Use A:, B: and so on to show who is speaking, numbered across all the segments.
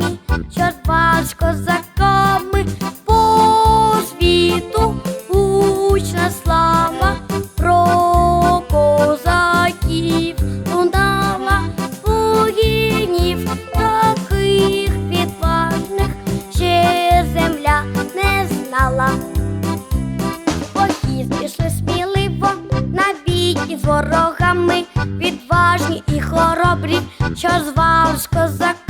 A: коні, чорт ваш козаками по світу слава про козаків воїнів таких відважних ще земля не знала. Похід пішли сміливо на бій із ворогами відважні і хоробрі. Що звав з козака?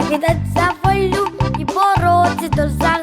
A: ягідець завалю і бороться до за.